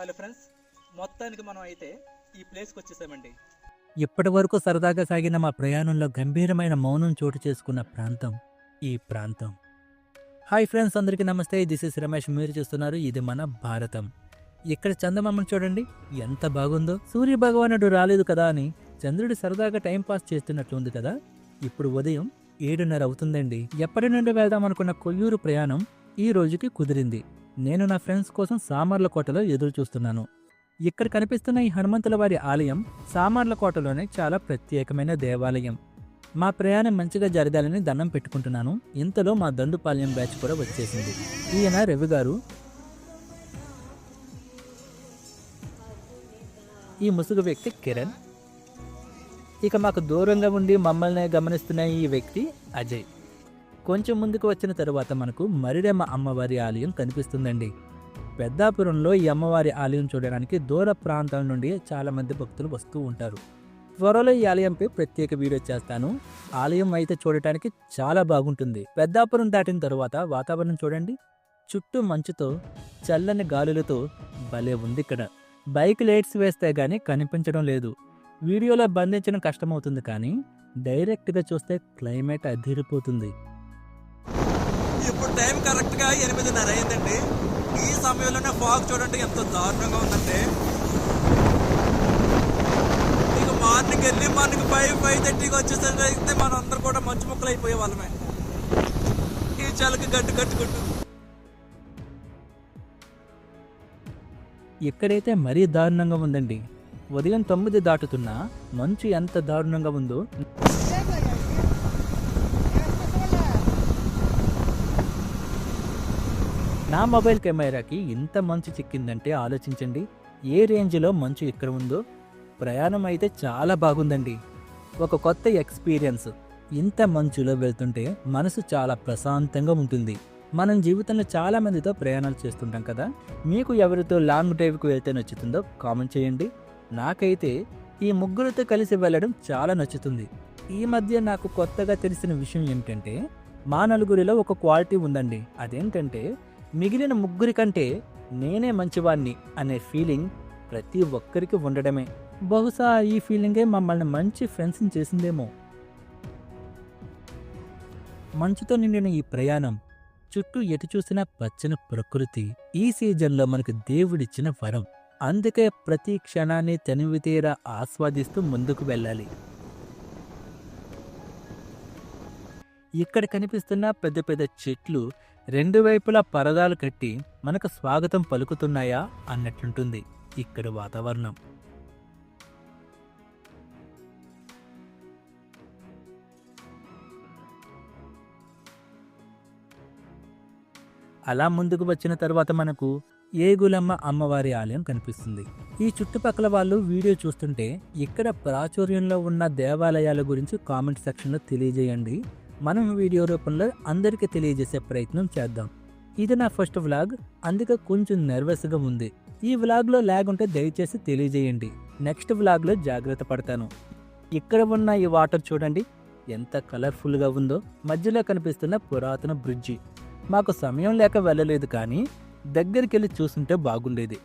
Hello friends మొత్తానికి మనం అయితే ఈ ప్లేస్కి వచ్చేసామండి. ఇప్పటి వరకు సరదాగా సాగిన మా ప్రయాణంలో గంభీరమైన మౌనం చోటు చేసుకున్న ప్రాంతం ఈ ప్రాంతం. హాయ్ ఫ్రెండ్స్ అందరికీ నమస్తే. This is Ramesh. మీరు చూస్తున్నారు ఇది మన భారతం. ఇక్కడ చందమామను చూడండి. ఎంత బాగుందో. సూర్య భగవానుడు రాలేదు కదా అని చంద్రుడు సరదాగా టైం పాస్ చేస్తున్నట్లుంది కదా. ఇప్పుడు ఉదయం ఏడున్నర అవుతుందండి. ఎప్పటి నుండి వెళ్దాం అనుకున్న కొయ్యూరు ప్రయాణం ఈ రోజుకి కుదిరింది. నేను నా ఫ్రెండ్స్ కోసం సామర్లకోటలో ఎదురు చూస్తున్నాను. ఇక్కడ కనిపిస్తున్న ఈ హనుమంతుల వారి ఆలయం సామర్లకోటలోనే చాలా ప్రత్యేకమైన దేవాలయం. మా ప్రయాణం మంచిగా జరగాలని దండం పెట్టుకుంటున్నాను. ఇంతలో మా దండుపాలెం బ్యాచ్ కూడా వచ్చేసింది. ఈయన రవి గారు. ఈ ముసుగు వ్యక్తి కిరణ్. ఇక మాకు దూరంగా ఉండి మమ్మల్ని గమనిస్తున్న ఈ వ్యక్తి అజయ్. కొంచెం ముందుకు వచ్చిన తరువాత మనకు మరిడెమ్మ అమ్మవారి ఆలయం కనిపిస్తుందండి. పెద్దాపురంలో ఈ అమ్మవారి ఆలయం చూడడానికి దూర ప్రాంతాల నుండి చాలామంది భక్తులు వస్తూ ఉంటారు. త్వరలో ఈ ఆలయంపై ప్రత్యేక వీడియో చేస్తాను. ఆలయం అయితే చూడటానికి చాలా బాగుంటుంది. పెద్దాపురం దాటిన తరువాత వాతావరణం చూడండి. చుట్టూ మంచుతో చల్లని గాలులతో భలే ఉంది ఇక్కడ. బైక్ లైట్స్ వేస్తే గానీ కనిపించడం లేదు. వీడియోలో బంధించడం కష్టమవుతుంది కానీ డైరెక్ట్గా చూస్తే క్లైమేట్ అదిరిపోతుంది. ఇప్పుడు టైం కరెక్ట్గా ఎనిమిదిన్నర అయిందండి. ఈ సమయంలోనే ఫాగ్ చూడండి ఎంత దారుణంగా ఉందంటే. ఇక మార్నింగ్ వెళ్ళి మార్నింగ్ ఫైవ్ ఫైవ్ థర్టీకి వచ్చేసరికి మనం అందరూ కూడా మంచు ముక్కలు అయిపోయే వాళ్ళమే. ఈ చలికి గట్టు కట్టుకుంటూ. ఎక్కడైతే మరీ దారుణంగా ఉందండి ఉదయం తొమ్మిది దాటుతున్నా మంచు ఎంత దారుణంగా ఉందో నా మొబైల్ కెమెరాకి ఇంత మంచు చిక్కిందంటే ఆలోచించండి. ఏ రేంజ్లో మంచు ఇక్కడ ఉందో? ప్రయాణం అయితే చాలా బాగుందండి. ఒక కొత్త ఎక్స్పీరియన్స్. ఇంత మంచులో వెళ్తుంటే మనసు చాలా ప్రశాంతంగా ఉంటుంది. మనం జీవితంలో చాలా మందితో ప్రయాణాలు చేస్తుంటాం కదా? మీకు ఎవరితో లాంగ్ డ్రైవ్కి వెళ్తే నచ్చుతుందో కామెంట్ చేయండి. నాకైతే ఈ ముగ్గురితో కలిసి వెళ్ళడం చాలా నచ్చుతుంది. ఈ మధ్య నాకు కొత్తగా తెలిసిన విషయం ఏమిటంటే మా నలుగురిలో ఒక క్వాలిటీ ఉందండి. అదేంటంటే మిగిలిన ముగ్గురి కంటే నేనే మంచివాణ్ణి అనే ఫీలింగ్ ప్రతి ఒక్కరికి ఉండడమే. బహుశా ఈ ఫీలింగే మమ్మల్ని మంచి ఫ్రెండ్స్ని చేసిందేమో. మంచుతో నిండిన ఈ ప్రయాణం చుట్టూ ఎటు చూసిన పచ్చని ప్రకృతి ఈ సీజన్లో మనకు దేవుడిచ్చిన వరం. అందుకే ప్రతి క్షణాన్ని తనివితీరా ఆస్వాదిస్తూ ముందుకు వెళ్ళాలి. ఇక్కడ కనిపిస్తున్న పెద్ద పెద్ద చెట్లు రెండు వైపులా పరదాలు కట్టి మనకు స్వాగతం పలుకుతున్నాయా అన్నట్లుంటుంది ఇక్కడ వాతావరణం. అలా ముందుకు వచ్చిన తర్వాత మనకు ఏగులమ్మ అమ్మవారి ఆలయం కనిపిస్తుంది. ఈ చుట్టుపక్కల వాళ్ళు వీడియో చూస్తుంటే ఇక్కడ ప్రాచుర్యంలో ఉన్న దేవాలయాల గురించి కామెంట్ సెక్షన్లో తెలియజేయండి. మనం వీడియో రూపంలో అందరికీ తెలియజేసే ప్రయత్నం చేద్దాం. ఇది నా ఫస్ట్ వ్లాగ్ అందుకే కొంచెం నర్వస్గా ఉంది. ఈ వ్లాగ్లో ల్యాగ్ ఉంటే దయచేసి తెలియజేయండి. నెక్స్ట్ వ్లాగ్లో జాగ్రత్త పడతాను. ఇక్కడ ఉన్న ఈ వాటర్ చూడండి ఎంత కలర్ఫుల్గా ఉందో. మధ్యలో కనిపిస్తున్న పురాతన బ్రిడ్జి. మాకు సమయం లేక వెళ్ళలేదు కానీ దగ్గరికి వెళ్ళి చూస్తుంటే బాగుండేది.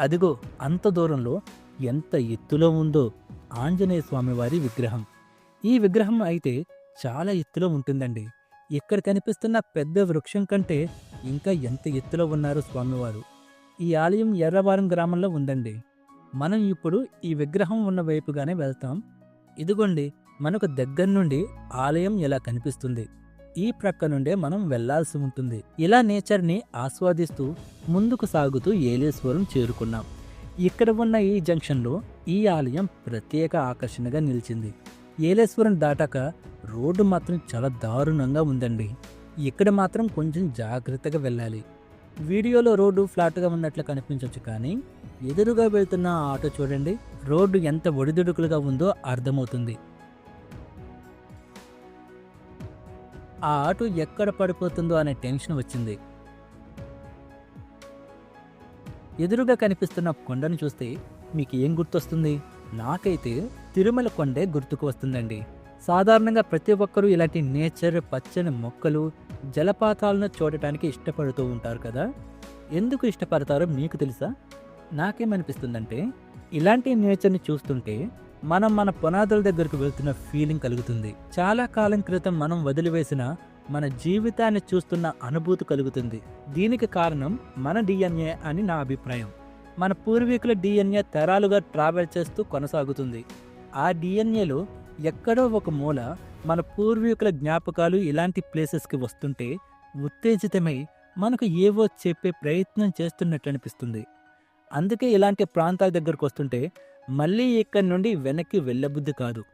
అదిగో అంత దూరంలో ఎంత ఎత్తులో ఉందో ఆంజనేయ స్వామివారి విగ్రహం. ఈ విగ్రహం అయితే చాలా ఎత్తులో ఉంటుందండి. ఇక్కడ కనిపిస్తున్న పెద్ద వృక్షం కంటే ఇంకా ఎంత ఎత్తులో ఉన్నారు స్వామివారు? ఈ ఆలయం ఎర్రవారం గ్రామంలో ఉందండి. మనం ఇప్పుడు ఈ విగ్రహం ఉన్న వైపుగానే వెళ్తాం. ఇదిగోండి మనకు దగ్గర నుండి ఆలయం ఇలా కనిపిస్తుంది. ఈ ప్రక్క నుండే మనం వెళ్ళాల్సి ఉంటుంది. ఇలా నేచర్ని ఆస్వాదిస్తూ ముందుకు సాగుతూ ఏలేశ్వరం చేరుకున్నాం. ఇక్కడ ఉన్న ఈ జంక్షన్లో ఈ ఆలయం ప్రత్యేక ఆకర్షణగా నిలిచింది. ఏలేశ్వరం దాటాక రోడ్డు మాత్రం చాలా దారుణంగా ఉందండి. ఇక్కడ మాత్రం కొంచెం జాగ్రత్తగా వెళ్ళాలి. వీడియోలో రోడ్డు ఫ్లాట్గా ఉన్నట్లు కనిపించవచ్చు కానీ ఎదురుగా వెళ్తున్న ఆటో చూడండి రోడ్డు ఎంత ఒడిదుడుకులుగా ఉందో అర్థమవుతుంది. ఆ ఆటో ఎక్కడ పడిపోతుందో అనే టెన్షన్ వచ్చింది. ఎదురుగా కనిపిస్తున్న కొండను చూస్తే మీకు ఏం గుర్తొస్తుంది? నాకైతే తిరుమల కొండే గుర్తుకు వస్తుందండి. సాధారణంగా ప్రతి ఒక్కరూ ఇలాంటి నేచర్ పచ్చని మొక్కలు జలపాతాలను చూడటానికి ఇష్టపడుతూ ఉంటారు కదా? ఎందుకు ఇష్టపడతారో మీకు తెలుసా? నాకేమనిపిస్తుందంటే ఇలాంటి నేచర్ని చూస్తుంటే మనం మన పునాదుల దగ్గరకు వెళ్తున్న ఫీలింగ్ కలుగుతుంది. చాలా కాలం క్రితం మనం వదిలివేసిన మన జీవితాన్ని చూస్తున్న అనుభూతి కలుగుతుంది. దీనికి కారణం మన డిఎన్ఏ అని నా అభిప్రాయం. మన పూర్వీకుల డిఎన్ఏ తరాలుగా ట్రావెల్ చేస్తూ కొనసాగుతుంది. ఆ డిఎన్ఏలో ఎక్కడో ఒక మూల మన పూర్వీకుల జ్ఞాపకాలు ఇలాంటి ప్లేసెస్కి వస్తుంటే ఉత్తేజితమై మనకు ఏవో చెప్పే ప్రయత్నం చేస్తున్నట్లు అనిపిస్తుంది. అందుకే ఇలాంటి ప్రాంతాల దగ్గరకు వస్తుంటే మళ్ళీ ఇక్కడి నుండి వెనక్కి వెళ్ళబుద్ధి కాదు.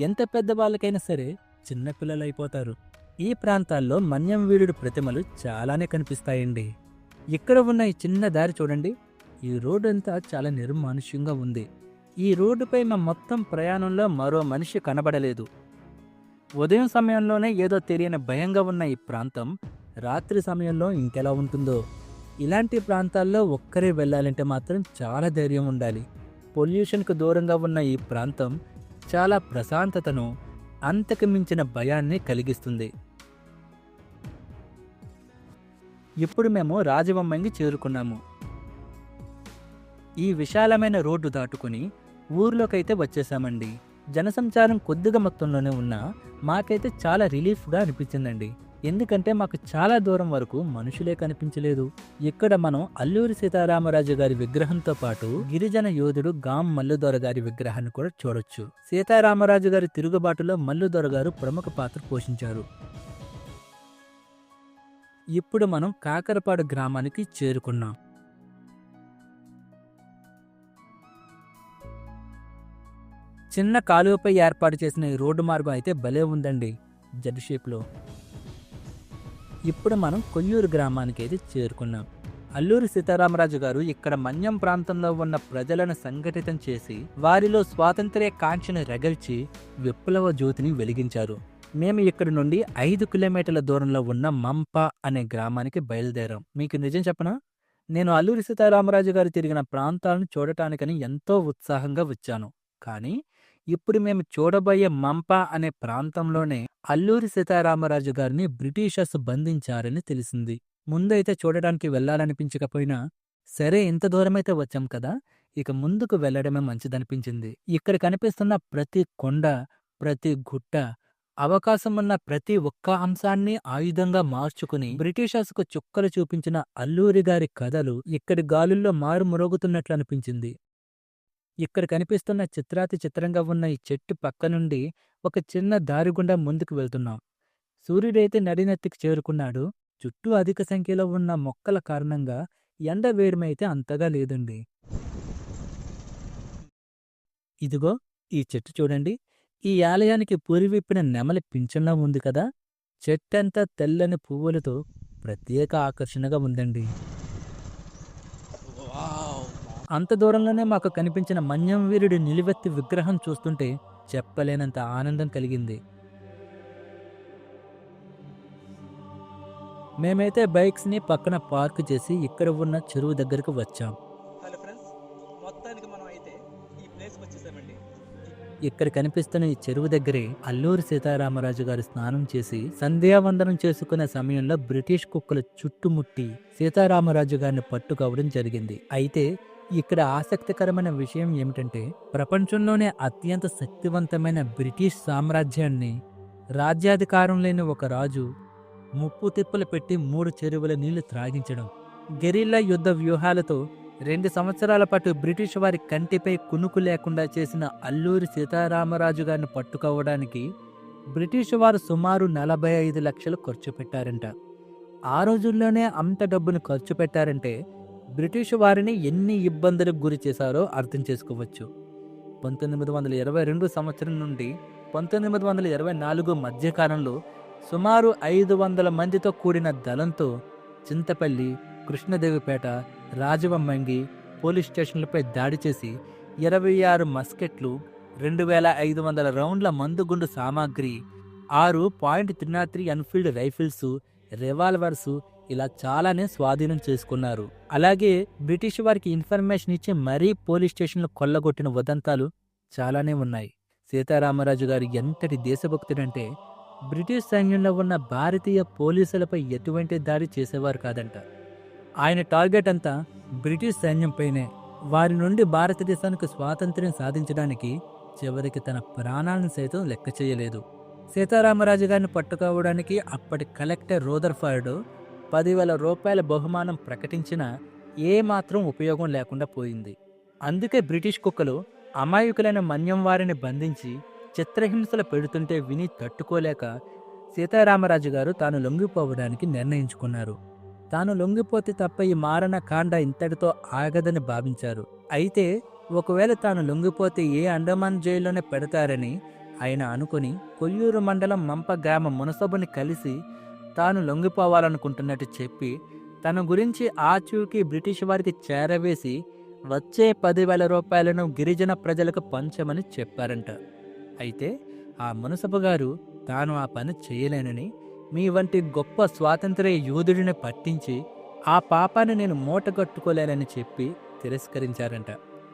ఎంత పెద్ద వాళ్ళకైనా సరే చిన్నపిల్లలు అయిపోతారు. ఈ ప్రాంతాల్లో మన్యం వీరుడు ప్రతిమలు చాలానే కనిపిస్తాయండి. ఇక్కడ ఉన్న ఈ చిన్న దారి చూడండి. ఈ రోడ్డు అంతా చాలా నిర్మానుష్యంగా ఉంది. ఈ రోడ్డుపై మా మొత్తం ప్రయాణంలో మరో మనిషి కనబడలేదు. ఉదయం సమయంలోనే ఏదో తెలియని భయంగా ఉన్న ఈ ప్రాంతం రాత్రి సమయంలో ఇంకెలా ఉంటుందో. ఇలాంటి ప్రాంతాల్లో ఒక్కరే వెళ్ళాలంటే మాత్రం చాలా ధైర్యం ఉండాలి. పొల్యూషన్కు దూరంగా ఉన్న ఈ ప్రాంతం చాలా ప్రశాంతతను అంతకు మించిన భయాన్ని కలిగిస్తుంది. ఇప్పుడు మేము రాజబొమ్మంగి చేరుకున్నాము. ఈ విశాలమైన రోడ్డు దాటుకుని ఊర్లోకైతే వచ్చేసామండి. జనసంచారం కొద్దిగా మొత్తంలోనే ఉన్నా మాకైతే చాలా రిలీఫ్గా అనిపించిందండి. ఎందుకంటే మాకు చాలా దూరం వరకు మనుషులే కనిపించలేదు. ఇక్కడ మనం అల్లూరి సీతారామరాజు గారి విగ్రహంతో పాటు గిరిజన యోధుడు గాం మల్లుదొర గారి విగ్రహాన్ని కూడా చూడొచ్చు. సీతారామరాజు గారి తిరుగుబాటులో మల్లుదొర గారు ప్రముఖ పాత్ర పోషించారు. ఇప్పుడు మనం కాకరపాడు గ్రామానికి చేరుకున్నాం. చిన్న కాలువపై ఏర్పాటు చేసిన ఈ రోడ్డు మార్గం అయితే భలే ఉందండి జడ్ షేప్లో. ఇప్పుడు మనం కొయ్యూరు గ్రామానికి అయితే చేరుకున్నాం. అల్లూరి సీతారామరాజు గారు ఇక్కడ మన్యం ప్రాంతంలో ఉన్న ప్రజలను సంఘటితం చేసి వారిలో స్వాతంత్ర్య కాంక్షను రగల్చి విప్లవ జ్యోతిని వెలిగించారు. మేము ఇక్కడి నుండి ఐదు కిలోమీటర్ల దూరంలో ఉన్న మంప అనే గ్రామానికి బయలుదేరాం. మీకు నిజం చెప్పనా? నేను అల్లూరి సీతారామరాజు గారు తిరిగిన ప్రాంతాలను చూడటానికని ఎంతో ఉత్సాహంగా వచ్చాను. కానీ ఇప్పుడు మేము చూడబోయే మంప అనే ప్రాంతంలోనే అల్లూరి సీతారామరాజు గారిని బ్రిటిషర్స్ బంధించారని తెలిసింది. ముందైతే చూడడానికి వెళ్ళాలనిపించకపోయినా సరే ఇంత దూరమైతే వచ్చాం కదా ఇక ముందుకు వెళ్ళడమే మంచిదనిపించింది. ఇక్కడ కనిపిస్తున్న ప్రతి కొండ ప్రతి గుట్ట అవకాశం ఉన్న ప్రతి ఒక్క అంశాన్ని ఆయుధంగా మార్చుకుని బ్రిటిషర్స్కు చుక్కలు చూపించిన అల్లూరి గారి కథలు ఇక్కడి గాలుల్లో మారుమురుగుతున్నట్లు అనిపించింది ఇక్కడ కనిపిస్తున్న చిత్రాతి చిత్రంగా ఉన్న ఈ చెట్టు పక్క నుండి ఒక చిన్న దారి గుండా ముందుకు వెళ్తున్నాం. సూర్యుడైతే నడినెత్తికి చేరుకున్నాడు. చుట్టూ అధిక సంఖ్యలో ఉన్న మొక్కల కారణంగా ఎండ వేడిమైతే అంతగా లేదండి. ఇదిగో ఈ చెట్టు చూడండి. ఈ ఆలయానికి పూరివిప్పిన నెమలి పింఛంలా ఉంది కదా. చెట్టంతా తెల్లని పువ్వులతో ప్రత్యేక ఆకర్షణగా ఉందండి. అంత దూరంలోనే మాకు కనిపించిన మన్యం వీరుడి నిలువెత్తి విగ్రహం చూస్తుంటే చెప్పలేనంత ఆనందం కలిగింది. మేమైతే బైక్స్ని పక్కన పార్క్ చేసి ఇక్కడ ఉన్న చెరువు దగ్గరకు వచ్చాం. హలో ఫ్రెండ్స్ మొత్తానికి మనం అయితే ఈ ప్లేస్కి వచ్చేసామండి. ఇక్కడ కనిపిస్తున్న ఈ చెరువు దగ్గరే అల్లూరి సీతారామరాజు గారు స్నానం చేసి సంధ్యావందనం చేసుకునే సమయంలో బ్రిటిష్ కుక్కలు చుట్టుముట్టి సీతారామరాజు గారిని పట్టుకోవడం జరిగింది. అయితే ఇక్కడ ఆసక్తికరమైన విషయం ఏమిటంటే ప్రపంచంలోనే అత్యంత శక్తివంతమైన బ్రిటిష్ సామ్రాజ్యాన్ని రాజ్యాధికారం లేని ఒక రాజు ముప్పు తిప్పలు పెట్టి మూడు చెరువుల నీళ్ళు త్రాగించడం. గెరిల్లా యుద్ధ వ్యూహాలతో రెండు సంవత్సరాల పాటు బ్రిటిష్ వారి కంటిపై కునుకు లేకుండా చేసిన అల్లూరి సీతారామరాజు గారిని పట్టుకోవడానికి బ్రిటిష్ వారు సుమారు నలభై ఐదు లక్షలు ఖర్చు పెట్టారంట. ఆ రోజుల్లోనే అంత డబ్బును ఖర్చు పెట్టారంటే బ్రిటిష్ వారిని ఎన్ని ఇబ్బందులకు గురి చేశారో అర్థం చేసుకోవచ్చు. పంతొమ్మిది వందల ఇరవై రెండు సంవత్సరం నుండి పంతొమ్మిది వందల ఇరవై నాలుగు మధ్యకాలంలో సుమారు ఐదు వందల మందితో కూడిన దళంతో చింతపల్లి కృష్ణదేవిపేట రాజవమ్మంగి పోలీస్ స్టేషన్లపై దాడి చేసి ఇరవై ఆరు మస్కెట్లు రెండు వేల ఐదు వందల రౌండ్ల మందుగుండు సామాగ్రి ఆరు point three not three Enfield rifles revolvers ఇలా చాలానే స్వాధీనం చేసుకున్నారు. అలాగే బ్రిటిష్ వారికి ఇన్ఫర్మేషన్ ఇచ్చి మరీ పోలీస్ స్టేషన్లు కొల్లగొట్టిన ఉదంతాలు చాలానే ఉన్నాయి. సీతారామరాజు గారు ఎంతటి దేశభక్తుడంటే బ్రిటిష్ సైన్యంలో ఉన్న భారతీయ పోలీసులపై ఎటువంటి దాడి చేసేవారు కాదంట. ఆయన టార్గెట్ అంతా బ్రిటిష్ సైన్యంపైనే వారి నుండి భారతదేశానికి స్వాతంత్ర్యం సాధించడానికి చివరికి తన ప్రాణాలను సైతం లెక్క చేయలేదు. సీతారామరాజు గారిని పట్టుకోవడానికి అప్పటి కలెక్టర్ రోదర్ఫర్డ్ పదివేల రూపాయల బహుమానం ప్రకటించినా ఏమాత్రం ఉపయోగం లేకుండా పోయింది. అందుకే బ్రిటిష్ కుక్కలు అమాయకులైన మన్యం వారిని బంధించి చిత్రహింసలు పెడుతుంటే విని తట్టుకోలేక సీతారామరాజు గారు తాను లొంగిపోవడానికి నిర్ణయించుకున్నారు. తాను లొంగిపోతే తప్ప ఈ మారణ కాండ ఇంతటితో ఆగదని భావించారు. అయితే ఒకవేళ తాను లొంగిపోతే ఏ అండమాన్ జైల్లోనే పెడతారని ఆయన అనుకుని కొయ్యూరు మండలం మంప గ్రామ మునసబుని కలిసి తాను లొంగిపోవాలనుకుంటున్నట్టు చెప్పి తన గురించి ఆచూకీ బ్రిటిష్ వారికి చేరవేసి వచ్చే పదివేల రూపాయలను గిరిజన ప్రజలకు పంచమని చెప్పారంట. అయితే ఆ మునసపు గారు తాను ఆ పని చేయలేనని మీ వంటి గొప్ప స్వాతంత్ర్య యోధుడిని పట్టించి ఆ పాపాన్ని నేను మూటగట్టుకోలేనని చెప్పి తిరస్కరించారంట.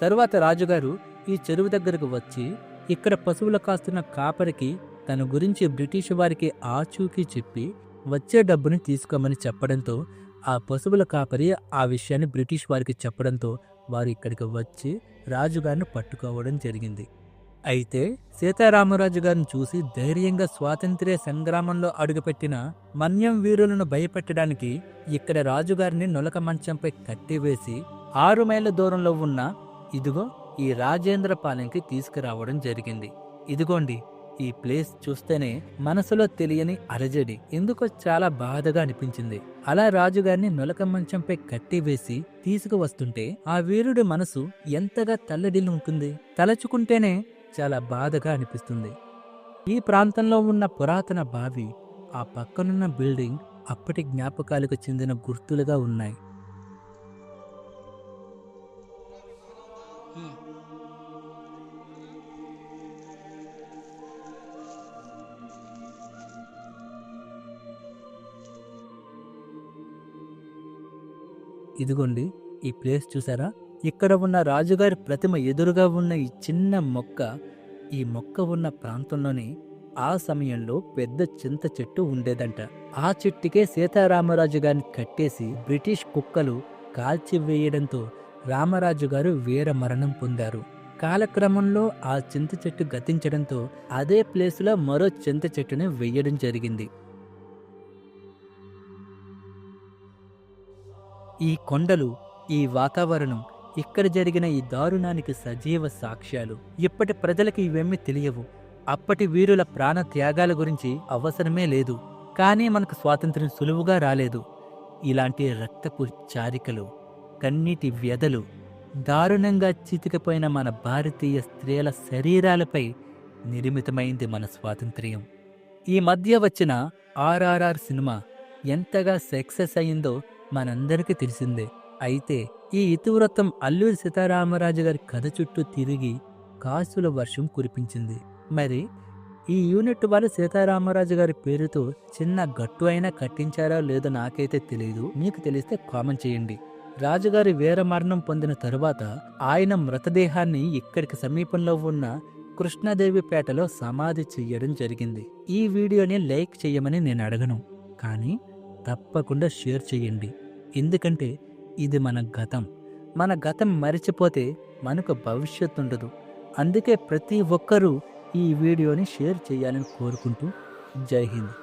తరువాత రాజుగారు ఈ చెరువు దగ్గరకు వచ్చి ఇక్కడ పశువులు కాస్తున్న కాపరికి తన గురించి బ్రిటిష్ వారికి ఆచూకీ చెప్పి వచ్చే డబ్బుని తీసుకోమని చెప్పడంతో ఆ పశువుల కాపరి ఆ విషయాన్ని బ్రిటిష్ వారికి చెప్పడంతో వారు ఇక్కడికి వచ్చి రాజుగారిని పట్టుకోవడం జరిగింది. అయితే సీతారామరాజు గారిని చూసి ధైర్యంగా స్వాతంత్ర్య సంగ్రామంలో అడుగుపెట్టిన మన్యం వీరులను భయపెట్టడానికి ఇక్కడ రాజుగారిని నొలక మంచంపై కట్టివేసి ఆరు మైళ్ళ దూరంలో ఉన్న ఇదిగో ఈ రాజేంద్ర పాలెంకి తీసుకురావడం జరిగింది. ఇదిగోండి ఈ ప్లేస్ చూస్తేనే మనసులో తెలియని అలజడి ఎందుకో చాలా బాధగా అనిపించింది. అలా రాజుగారిని నొలక మంచంపై కట్టివేసి తీసుకువస్తుంటే ఆ వీరుడి మనసు ఎంతగా తల్లడిల్లుంటుంది తలచుకుంటేనే చాలా బాధగా అనిపిస్తుంది. ఈ ప్రాంతంలో ఉన్న పురాతన బావి ఆ పక్కనున్న బిల్డింగ్ అప్పటి జ్ఞాపకాలకు చెందిన గుర్తులుగా ఉన్నాయి. ఇదిగోండి ఈ ప్లేస్ చూసారా? ఇక్కడ ఉన్న రాజుగారి ప్రతిమ ఎదురుగా ఉన్న ఈ చిన్న మొక్క ఈ మొక్క ఉన్న ప్రాంతంలోనే ఆ సమయంలో పెద్ద చింత చెట్టు ఉండేదంట. ఆ చెట్టుకే సీతారామరాజు గారిని కట్టేసి బ్రిటిష్ కుక్కలు కాల్చివేయడంతో రామరాజు గారు వీర మరణం పొందారు. కాలక్రమంలో ఆ చింత చెట్టు గతించడంతో అదే ప్లేస్లో మరో చింత చెట్టుని వేయడం జరిగింది. ఈ కొండలు ఈ వాతావరణం ఇక్కడ జరిగిన ఈ దారుణానికి సజీవ సాక్ష్యాలు. ఇప్పటి ప్రజలకు ఇవేమీ తెలియవు. అప్పటి వీరుల ప్రాణ త్యాగాల గురించి అవసరమే లేదు. కానీ మనకు స్వాతంత్ర్యం సులువుగా రాలేదు. ఇలాంటి రక్తపు చారికలు కన్నీటి వ్యధలు దారుణంగా చితికిపోయిన మన భారతీయ స్త్రీల శరీరాలపై నిర్మితమైంది మన స్వాతంత్ర్యం. ఈ మధ్య వచ్చిన ఆర్ఆర్ఆర్ సినిమా ఎంతగా సక్సెస్ అయిందో మనందరికీ తెలిసిందే. అయితే ఈ ఇతివృత్తం అల్లూరి సీతారామరాజు గారి కథ చుట్టూ తిరిగి కాసుల వర్షం కురిపించింది. మరి ఈ యూనిట్ వాళ్ళు సీతారామరాజు గారి పేరుతో చిన్న గట్టు అయినా కట్టించారో లేదో నాకైతే తెలియదు మీకు తెలిస్తే కామెంట్ చేయండి. రాజుగారి వీర మరణం పొందిన తరువాత ఆయన మృతదేహాన్ని ఇక్కడికి సమీపంలో ఉన్న కృష్ణాదేవిపేటలో సమాధి చెయ్యడం జరిగింది. ఈ వీడియోని లైక్ చేయమని నేను అడగను. కానీ తప్పకుండా షేర్ చేయండి ఎందుకంటే ఇది మన గతం. మన గతం మరిచిపోతే మనకు భవిష్యత్తు ఉండదు అందుకే ప్రతి ఒక్కరూ ఈ వీడియోని షేర్ చేయాలని కోరుకుంటూ జై హింద్.